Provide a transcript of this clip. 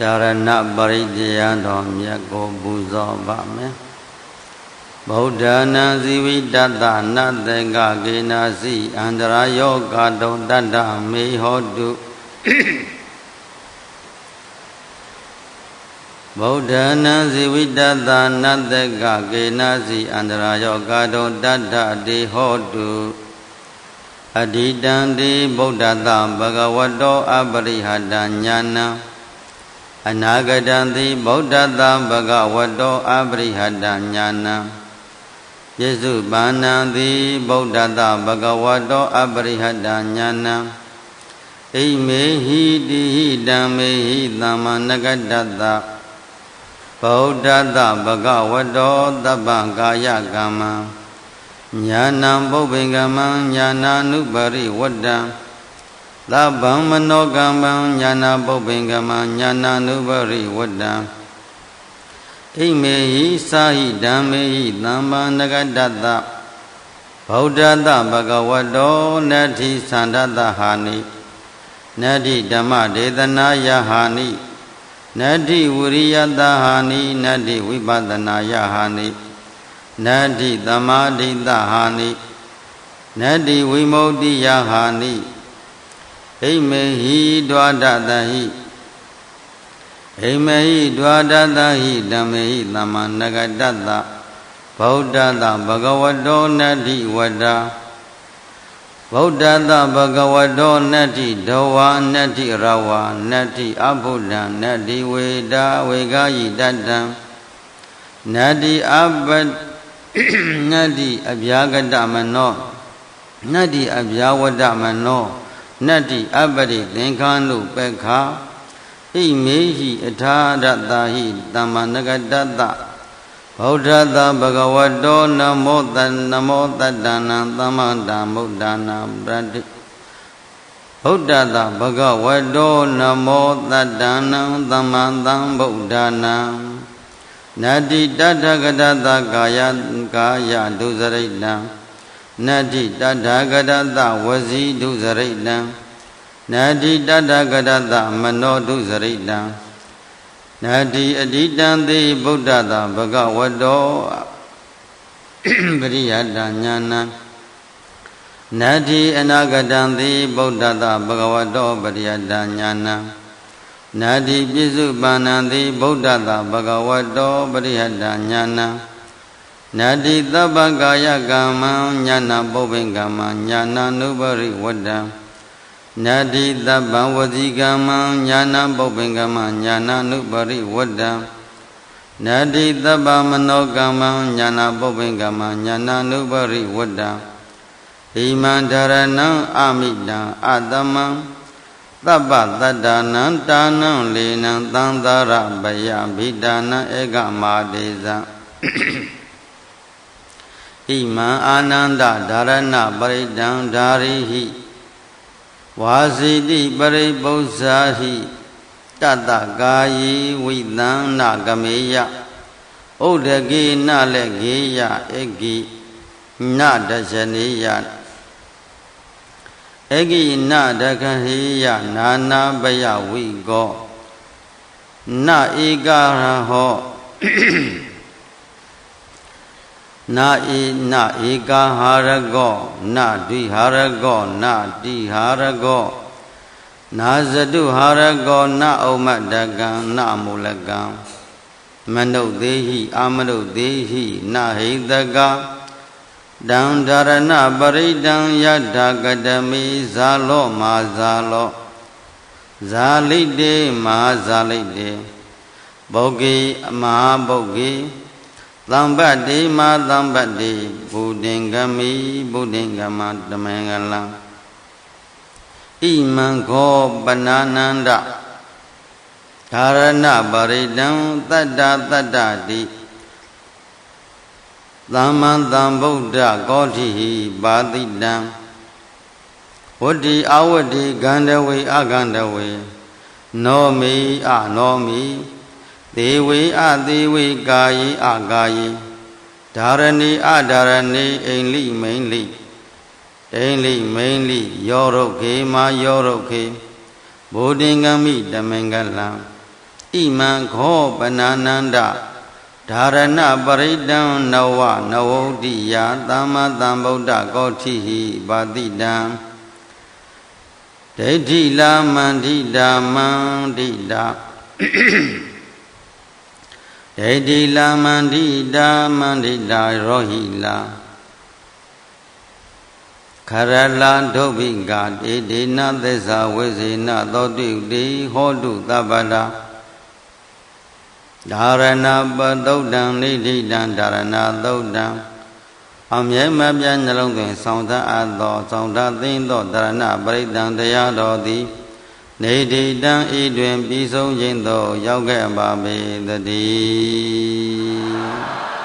ဒါရဏပရိတယတော်မြတ်ကိုပူဇော်ပါမယ်ဗုဒ္ဓနာဇီဝိတတနတေကကေနာစီအန္တရာယောဂတုံတတ္တမေဟောတုဗုဒ္ဓနာဇီဝိတတနတေကကေနာစီအန္တရာယောဂတုံတတ္တတေဟောတုအဓိတံတိဗုဒ္ဓတဘဂဝတောအပရိဟတညာနံ အနာဂတံတိဗုဒ္ဓတဘဂဝတောအပရိဟတညာနံယေစုပါဏံတိဗုဒ္ဓတဘဂဝတောအပရိဟတညာနံဣမေဟိတိဟိတံမေဟိသမ္မာနဂတတဗုဒ္ဓတဘဂဝတောသဗ္ဗကာယကမ္မံညာဏံပုပ္ပင်္ဂမံညာနာနုပရိဝတ္တံ သဗ္ဗံမနောကမ္မံညာနာပုပ္ပင်္ဂမံညာနာနုပရိဝတ္တံဣမေဟိသာဟိဓမ္မေဟိသမ္မာနဂတတဗုဒ္ဓတဘဂဝတောနတ္ထိသန္တတဟာနိနတ္ထိဓမ္မဒေသနာယဟာနိနတ္ထိဝရိယတဟာနိနတ္ထိဝိပဿနာယဟာနိနတ္တိသမာဓိတဟာနိနတ္တိဝိမု ക്തി ယဟာနိ ဟိမေဟိဒွါဒတဟိဟိမေဟိဒွါဒတဟိဓမ္မေဟိသမ္မာနဂတတဗုဒ္ဓတဘဂဝတောနတ္တိဝတ္တာဗုဒ္ဓတဘဂဝတောနတ္တိဒဝါနတ္တိရဝါနတ္တိအဘုဒ္ဓနတ္တိဝေဒဝေဂာယိတတံနတ္တိအပ္ပနတ္တိအဗျာကတမနောနတ္တိအဗျာဝတမနော နတ္တိအပရိသင်္ခာနုပက္ခဣမေဟိအထာရတဟိသမ္မာနဂတတဗုဒ္ဓတဘဂဝတောနမောတနမောတတနံသမ္မာတမုဒ္ဒနာပရတိဗုဒ္ဓတဘဂဝတောနမောတတနံသမ္မာသမ္ဗုဒ္ဓနာနတ္တိတတ္ထကတသကာယကာယဒုစရိတံ နတ္တိတတ္ထကတသဝစီဒုစရိတံနတ္တိတတ္ထကတသမနောဒုစရိတံနတ္တိအဓိတံသေဗုဒ္ဓတာဘဂဝတောပရိယတညာနံနတ္တိအနာဂတံသေဗုဒ္ဓတာဘဂဝတောပရိယတညာနံနာတိပြစ္စုပန္နံတိဗုဒ္ဓတာဘဂဝတောပရိဟတညာနံ နာတိသဗ္ဗကာယကမ္မံညာနာပုပ္ပင်ကမ္မညာနာနုပရိဝတ္တံနာတိသဗ္ဗံဝစီကမ္မံညာနာပုပ္ပင်ကမ္မညာနာနုပရိဝတ္တံနာတိသဗ္ဗမနောကမ္မံညာနာပုပ္ပင်ကမ္မညာနာနုပရိဝတ္တံဣမံဓရဏံအမိတံအတမံသဗ္ဗတတ္တနံတာနံလေနံသံသာရပယဗိဒါနံဧကမာတေဇံ ဣမံအာနန္ဒဓာရဏပရိဒံဓာရိဟိဝါစီတိပရိပု္ပ္ပာဟိတတကာယေဝိသံနာကမေယဥဒကေနလည်းဂေယဧကိနဒဇနေယအဂိနဒခဟိယနာနာပယဝိကောနဧကရဟော နာဧနဧကဟာရကောနဒွိဟာရကောနတိဟာရကောနာဇတုဟာရကောနဩမတကံနမူလကံမနုဿေဟိအာမနုဿေဟိနဟိတကံတံဓရဏပရိဒံယထာကတမိဇာလောမာဇာလောဇာလိတေမဟာဇာလိတေပုဂ္ဂိအမဟာပုဂ္ဂိ သံပတ္တိမသံပတ္တိဘုဒ္ဓင်္ဂမိဘုဒ္ဓင်္ဂမတမင်္ဂလံဣမံခောပနာနန္ဒဓာရဏပရိဒံတတ္တတတ္တတိသမ္မံသမ္ဗုဒ္ဓကောဋိဟိပါတိတံဝတ္တိအဝတ္တိဂန္ဓဝေအဂန္ဓဝေနောမိအနောမိ သေဝေအသေဝေကာယေအကာယေဓာရဏီအဓာရဏီအိန္လိမိန်လိအိန္လိမိန်လိယောရုခေမာယောရုခေဘုဒ္ဓင်္ဂမိတမင်္ဂလံဣဣမံခောပနာနန္ဒဓာရဏပရိတံနဝနဝုဒ္ဓိယသမ္မာသမ္ဗုဒ္ဓကောဋိဟိပါတိတံဒိဋ္ဌိလာမန္တိတာမန္တိတာ ဒိဋ္ဌိလာမန္တိတာမန္တိတာရောဟိလာခရလာဒုဗ္ဗိကတေဒေနသစ္စာဝိဇေနသောတိတေဟောတုသဗ္ဗတာဓာရဏပသုတ်တံနိဋိတံဓာရဏသုတ်တံအမြဲမပြတ်နှလုံးသွင်းဆောင်သအပ်သောဆောင်သသိသောဓာရဏပရိတံတရားတော်သည် နေတိတံဤတွင်ပြီးဆုံးခြင်းသော ရောက်ခဲ့ပါပေတည်း